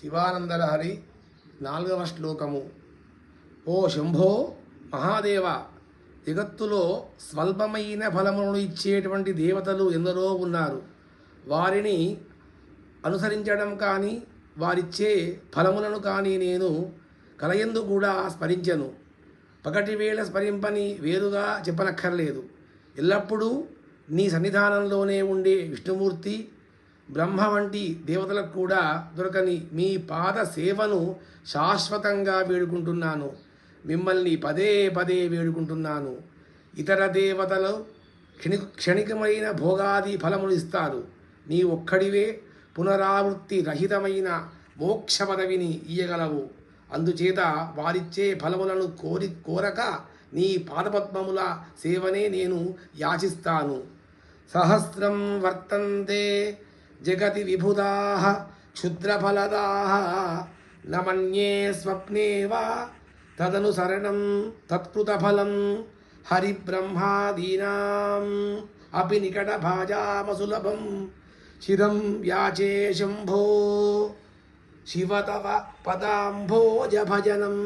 శివానందలహరి నాలుగవ శ్లోకము. ఓ శంభో మహాదేవ జగత్తులో స్వల్పమైన ఫలములను ఇచ్చేటువంటి దేవతలు ఎందరో ఉన్నారు. వారిని అనుసరించడం కానీ వారిచ్చే ఫలములను కానీ నేను కలయందు కూడా స్మరించను. పగటి వేళ స్మరింపని వేరుగా చెప్పనక్కర్లేదు. ఎల్లప్పుడూ నీ సన్నిధానంలోనే ఉండే విష్ణుమూర్తి బ్రహ్మ వంటి దేవతలకు కూడా దొరకని మీ పాద సేవను శాశ్వతంగా వేడుకుంటున్నాను. మిమ్మల్ని పదే పదే వేడుకుంటున్నాను. ఇతర దేవతలు క్షణి క్షణికమైన భోగాది ఫలములు ఇస్తారు. నీ ఒక్కడివే పునరావృత్తి రహితమైన మోక్ష పదవిని ఇయ్యగలవు. అందుచేత వారిచ్చే ఫలములను కోరి కోరక నీ పాదపద్మముల సేవనే నేను యాచిస్తాను. సహస్రం వర్తంతే జగతి విభుదా క్షుద్రఫలదా నమన్యే స్వప్నే వా తదనుసరణం తత్కృతఫలం హరిబ్రహ్మాదీనాం అపి నికట భాజామసులభం చిరం యాచే శంభో శివ తవ పదాంభోజ భజనం.